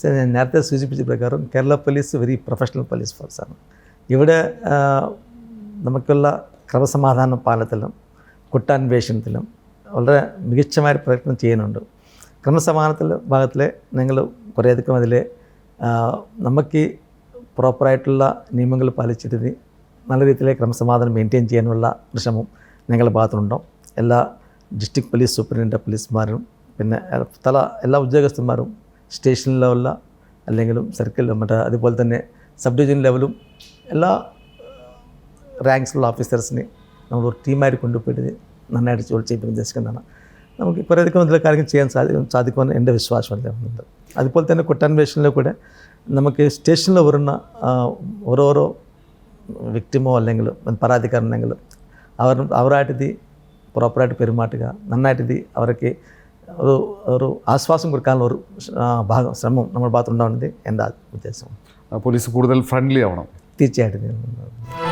ഞാൻ നേരത്തെ സൂചിപ്പിച്ച പ്രകാരം Kerala police very professional police ഫോഴ്സാണ് ഇവിടെ നമുക്കുള്ള ക്രമസമാധാന പാലത്തിലും കുട്ടാന്വേഷണത്തിലും വളരെ മികച്ചമായ പ്രയത്നം ചെയ്യുന്നുണ്ട്. ക്രമസമാധാനത്തിൽ ഭാഗത്തിൽ ഞങ്ങൾ കുറേയധികം അതിൽ നമുക്ക് പ്രോപ്പറായിട്ടുള്ള നിയമങ്ങൾ പാലിച്ചിട്ട് നല്ല രീതിയിലെ ക്രമസമാധാനം മെയിന്റെയിൻ ചെയ്യാനുള്ള ശ്രമം ഞങ്ങളുടെ ഭാഗത്തുണ്ടോ? എല്ലാ ഡിസ്ട്രിക്ട് പോലീസ് സൂപ്രണ്ട് പോലീസുമാരും പിന്നെ തല എല്ലാ ഉദ്യോഗസ്ഥന്മാരും സ്റ്റേഷൻ ലെവലില അല്ലെങ്കിലും സർക്കിൾ മറ്റേ അതുപോലെ തന്നെ സബ് ഡിവിഷൻ ലെവലും എല്ലാ റാങ്ക്സിലുള്ള ഓഫീസേഴ്സിനെ നമ്മൾ ഒരു ടീമായിട്ട് കൊണ്ടുപോയിട്ട് നന്നായിട്ട് ജോലി ചെയ്യാൻ ഉദ്ദേശിക്കുന്നതാണ്. നമുക്ക് കുറേയധികം ഇതിലെ കാര്യങ്ങൾ ചെയ്യാൻ സാധിക്കും സാധിക്കുമെന്ന് എന്റെ വിശ്വാസം ഉണ്ട് അതുപോലെ തന്നെ കുറ്റാന്വേഷണത്തിൽ കൂടെ നമുക്ക് സ്റ്റേഷനിൽ വരുന്ന ഓരോരോ വ്യക്തിമോ അല്ലെങ്കിൽ പരാതിക്കാരനെങ്കിലും അവർ അവരായിട്ട് ഇത് പ്രോപ്പറായിട്ട് പെരുമാറ്റുക നന്നായിട്ട് ഇത് അവർക്ക് ഒരു ഒരു ആശ്വാസം കൊടുക്കാനുള്ള ഒരു ഭാഗം ശ്രമം നമ്മുടെ ഭാഗത്തുണ്ടാവുന്നത് എന്റെ ഉദ്ദേശം? പോലീസ് കൂടുതൽ ഫ്രണ്ട്ലി ആവണം. തീർച്ചയായിട്ടും.